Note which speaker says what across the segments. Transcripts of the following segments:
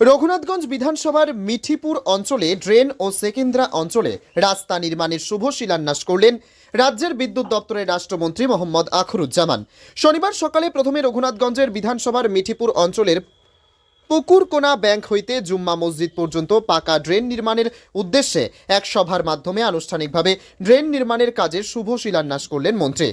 Speaker 1: রঘুনাথগঞ্জ বিধানসভার মিঠিপুর অঞ্চলে ড্রেন ও সেকেন্দ্রা অঞ্চলে রাস্তা নির্মাণের শুভ শিলান্যাস করলেন রাজ্যের বিদ্যুৎ দপ্তরের রাষ্ট্রমন্ত্রী মোহাম্মদ আখরুজ্জামান। শনিবার সকালে প্রথমে রঘুনাথগঞ্জের বিধানসভার মিঠিপুর অঞ্চলের পুকুরকোনা ব্যাংক হইতে জুম্মা মসজিদ পর্যন্ত পাকা ড্রেন নির্মাণের উদ্দেশ্যে এক সভার মাধ্যমে আনুষ্ঠানিকভাবে ড্রেন নির্মাণের কাজের শুভ শিলান্যাস করলেন মন্ত্রী।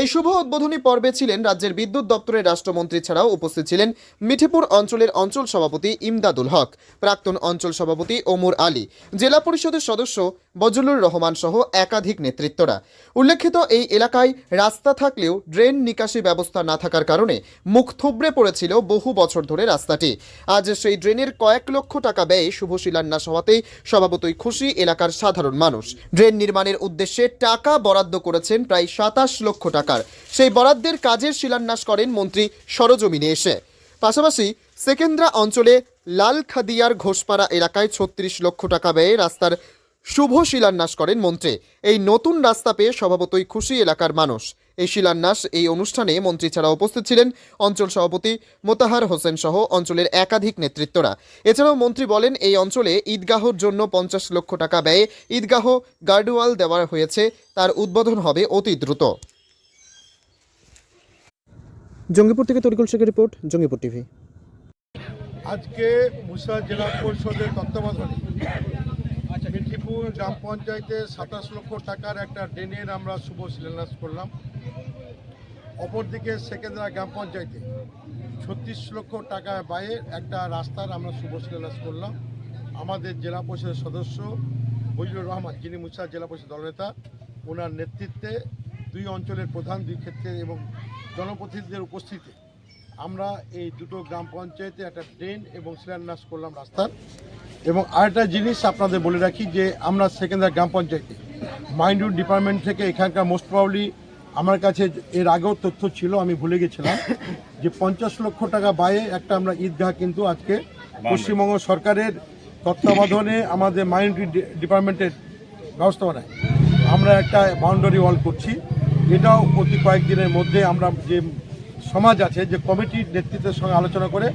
Speaker 1: এই শুভ উদ্বোধনী পর্বে ছিলেন রাজ্যের বিদ্যুৎ দপ্তরের রাষ্ট্রমন্ত্রী ছাড়াও উপস্থিত ছিলেন মিঠিপুর অঞ্চলের অঞ্চল সভাপতি ইমদাদুল হক, প্রাক্তন অঞ্চল সভাপতি ওমর আলী, জেলা পরিষদের সদস্য বজলুর রহমান সহ একাধিক নেতৃত্বরা। উল্লেখিত এই এলাকায় রাস্তা থাকলেও ড্রেন নিকাশি ব্যবস্থা না থাকার কারণে মুখ থুবড়ে পড়েছিল বহু বছর ধরে রাস্তাটি। আজ সেই ড্রেনের কয়েক লক্ষ টাকা ব্যয়ে শুভ শিলান্যাস হওয়াতেই স্বভাবতই খুশি এলাকার সাধারণ মানুষ। ড্রেন নির্মাণের উদ্দেশ্যে টাকা বরাদ্দ করেছেন প্রায় সাতাশ লক্ষ টাকার। সেই বরাদ্দের কাজের শিলান্যাস করেন মন্ত্রী সরজমিনে এসে। পাশাপাশি সেকেন্দ্রা অঞ্চলে লালখাদিয়ার ঘোষপাড়া এলাকায় ছত্রিশ লক্ষ টাকা ব্যয়ে রাস্তার শুভ শিলান্যাস করেন মন্ত্রী। এই নতুন রাস্তা পেয়ে স্বভাবতই খুশি এলাকার মানুষ। এই শিলান্যাস এই অনুষ্ঠানে মন্ত্রী ছাড়া উপস্থিত ছিলেন অঞ্চল সভাপতি মোতাহার হোসেন সহ অঞ্চলের একাধিক নেতৃত্বরা। এছাড়াও মন্ত্রী বলেন এই অঞ্চলে ঈদগাহর জন্য পঞ্চাশ লক্ষ টাকা ব্যয়ে ঈদগাহ গার্ডওয়াল দেওয়া হয়েছে। তার উদ্বোধন হবে অতি দ্রুত। জঙ্গিপুর থেকে তরিকুল শেখের রিপোর্ট জঙ্গিপুর টিভি।
Speaker 2: আজকে মুর্শিদাবাদ জেলা পরিষদের তত্ত্বাবধানে মিঠিপুর গ্রাম পঞ্চায়েতে সাতাশ লক্ষ টাকার একটা ড্রেনের আমরা শুভ শিলান্যাস করলাম। অপরদিকে সেকেন্দ্রা গ্রাম পঞ্চায়েতে ছত্রিশ লক্ষ টাকা ব্যয়ে একটা রাস্তার আমরা শুভ শিলান্যাস করলাম। আমাদের জেলা পরিষদের সদস্য বজলুর রহমান, যিনি মুর্শিদাবাদ জেলা পরিষদ দলনেতা, ওনার নেতৃত্বে দুই অঞ্চলের প্রধান দুই ক্ষেত্রে এবং জনপ্রতিনিধিদের উপস্থিতিতে আমরা এই দুটো গ্রাম পঞ্চায়েতে একটা ড্রেন এবং শিলান্যাস করলাম রাস্তার। এবং আরেকটা জিনিস আপনাদের বলে রাখি যে আমরা সেকেন্দার গ্রাম পঞ্চায়েতে মাইন্ডুড ডিপার্টমেন্ট থেকে এখানকার মোস্ট প্রবলি আমার কাছে এর আগেও তথ্য ছিল আমি ভুলে গেছিলাম যে পঞ্চাশ লক্ষ টাকা ব্যয়ে একটা আমরা ঈদগাহ কিন্তু আজকে পশ্চিমবঙ্গ সরকারের তত্ত্বাবধানে আমাদের মাইনরিটি ডিপার্টমেন্টের ব্যবস্থাপনায় আমরা একটা বাউন্ডারি ওয়াল করছি। এটাও প্রতি কয়েকদিনের মধ্যে আমরা যে সমাজ আছে যে কমিটির নেতৃত্বের সঙ্গে আলোচনা করে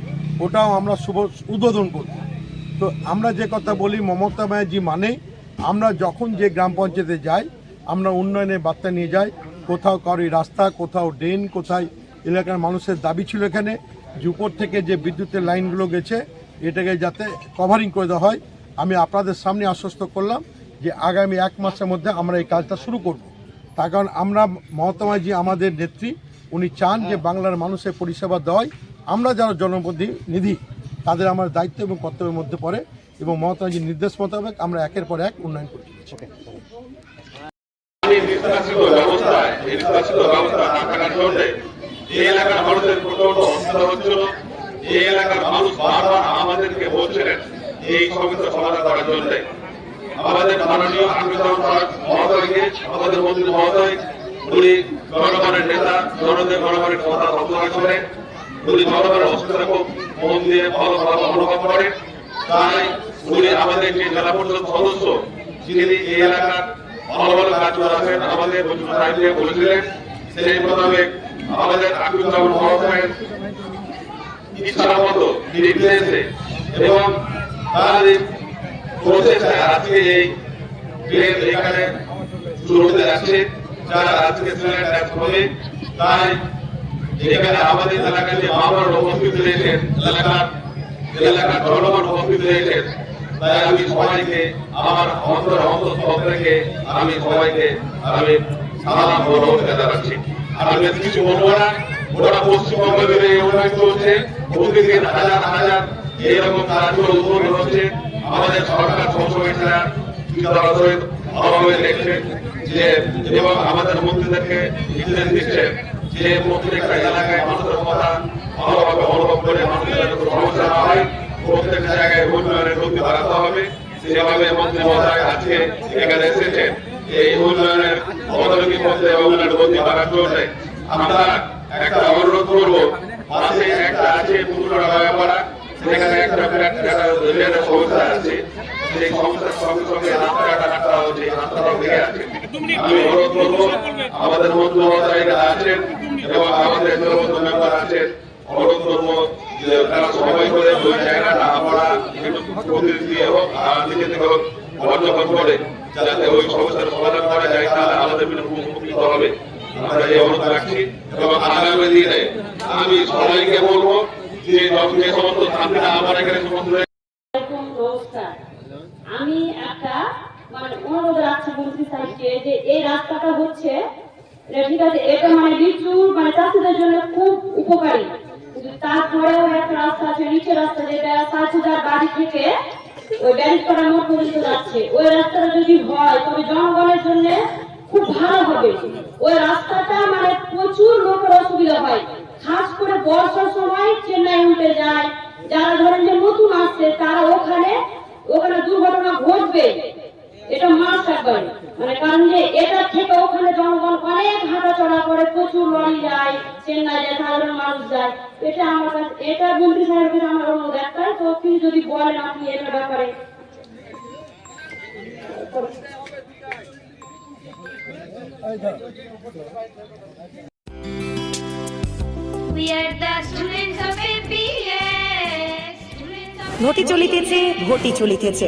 Speaker 2: ওটাও আমরা শুভ উদ্বোধন করব। তো আমরা যে কথা বলি, মমতা ব্যানার্জি মানে আমরা যখন যে গ্রাম পঞ্চায়েতে যাই, আমরা উন্নয়নের বার্তা নিয়ে যাই, কোথাও কারোর রাস্তা, কোথাও ড্রেন, কোথায় এলাকার মানুষের দাবি ছিল এখানে, যে উপর থেকে যে বিদ্যুতের লাইনগুলো গেছে, এটাকে যাতে কভারিং করে দেওয়া হয়। আমি আপনাদের সামনে আশ্বস্ত করলাম যে আগামী এক মাসের মধ্যে আমরা এই কাজটা শুরু করব। তার কারণ আমরা ব্যানার্জি আমাদের নেত্রী, উনি চান যে বাংলার মানুষের পরিষেবা দেওয়াই আমরা যারা জনপ্রতিনিধি তাদের আমার দায়িত্ব এবং কর্তব্যের মধ্যে পড়ে এবং মমতা নির্দেশ মোতাবেক আমরা একের পর এক উন্নয়ন করছি
Speaker 3: এলাকার মানুষের প্রচণ্ড অসুবিধা হচ্ছিল এলাকার মানুষ বারবার আমাদেরকে বলছিলেন এই সমস্যা সমাধান করার জন্যে। আমাদের মাননীয় আমিরুজ্জামান মহোদয়কে আমাদের মন্ত্রী মহোদয় উনি জনগণের নেতা জনদের জনগণের কথা অবহেলা করে উনি জনগণের অসুবিধা খুব মন দিয়ে ভালোভাবে অনুভব করেন তাই উনি আমাদের যে জেলা পরিষদ সদস্য, যিনি এই এলাকার ভালো ভালো কাজ করেছেন আমাদের সাহেবকে বলেছিলেন। সেই মোতাবেক আমাদের আকুজ্জামান মহোদয়ের ইচ্ছা মতো নির্দেশে এবং তার প্রচেষ্টায় আজকে এই ট্রেন এখানে শুরু হতে যাচ্ছে, যারা আজকে সিলেট তাই এখানে আমাদের এলাকায় যে মামলার উপস্থিত রয়েছেন এলাকার এলাকার জনগণ উপস্থিত রয়েছেন তাই আমি সবাইকে আমার অন্তর অন্তঃস্থল থেকে আমি সবাইকে আমি সালাম নমস্কার জানাচ্ছি। আমি কিছু বলব গোটা পশ্চিমবঙ্গ এই উন্নয়ন চলছে। প্রতিদিন হাজার হাজার এইরকম কাজগুলো উদ্বোধন হচ্ছে, আমাদের সরকার সবসময় তারা বিদ্যালয় ভালোভাবে দেখছে যে এবং আমাদের মন্ত্রীদেরকে নির্দেশ দিচ্ছে যে প্রত্যেকটা এলাকায় মানুষের কথা ভালোভাবে অনুভব করে মানুষের সমস্যা না হয় প্রত্যেক জায়গায় উন্নয়নের গতি বাড়াতে হবে। সেভাবে মন্ত্রী মহোদয় আজকে এখানে এসেছেন, এই উন্নয়নের অবদানকে মধ্যে উন্নয়নের গতি বাড়ার জন্য আমরা একটা অনুরোধ করব, পাশে একটা আছে পুকুরা পাড়া সেখানে একটা বিরাট সমস্যা আছে। সেই সমস্যার সঙ্গে সঙ্গে রাস্তাঘাট একটা হচ্ছে রাস্তাটাও ভেঙে আছে। আমি অনুরোধ করব আমাদের মন্ত্রী মহোদয়রা আছেন এবং আমাদের জনবন্ধু মেম্বার আছেন অনুরোধ করব যে তারা সবাই করে ওই জায়গাটা আমরা প্রতিনিধি হোক আর থেকে হোক পর্যবেক্ষণ করে যাতে ওই সমস্যার সমাধান করা যায় তাহলে আমাদের উপকৃত হবে। আমরা এই অনুরোধ রাখছি এবং আগামী দিনে আমি সবাইকে বলব যে সমস্ত ধাপটা আমার এখানে সমস্ত
Speaker 4: এরকম নমস্কার আমি একটা মানে মন্ত্রী সাহেবকে যে এই রাস্তাটা হচ্ছে ঠিক আছে, এটা মানে লিচুর মানে চাষিদের জন্য খুব উপকারী। কিন্তু তারপরেও একটা রাস্তা আছে রাস্তা যেটা সাতুদার বাড়ি থেকে ওই পর্যন্ত যাচ্ছে। ওই রাস্তাটা যদি হয়, তবে জনগণের জন্য খুব ভালো হবে। ওই রাস্তাটা মানে প্রচুর লোকের অসুবিধা হয়। খাস করে বর্ষার সময় চেন্নাই উঠে যায়। যারা ধরেন যে নতুন আসছে, তারা ওখানে ওখানে দুর্ঘটনা ঘটবে। এটা মাস একবার মানে কারণ যে এটা থেকে ওখানে জনগণ অনেক হাঁটা চলা করে প্রচুর লরি যায় চেন্নাই যায় সাধারণ মানুষ যায় এটা আমার কাছে এটা মন্ত্রী সাহেবের আমার অনুরোধ একটাই তো আপনি যদি বলেন আপনি এটার ব্যাপারে
Speaker 5: We are the students of APS.
Speaker 6: ঘটি চলিতেছে ঘটি চলিতেছে.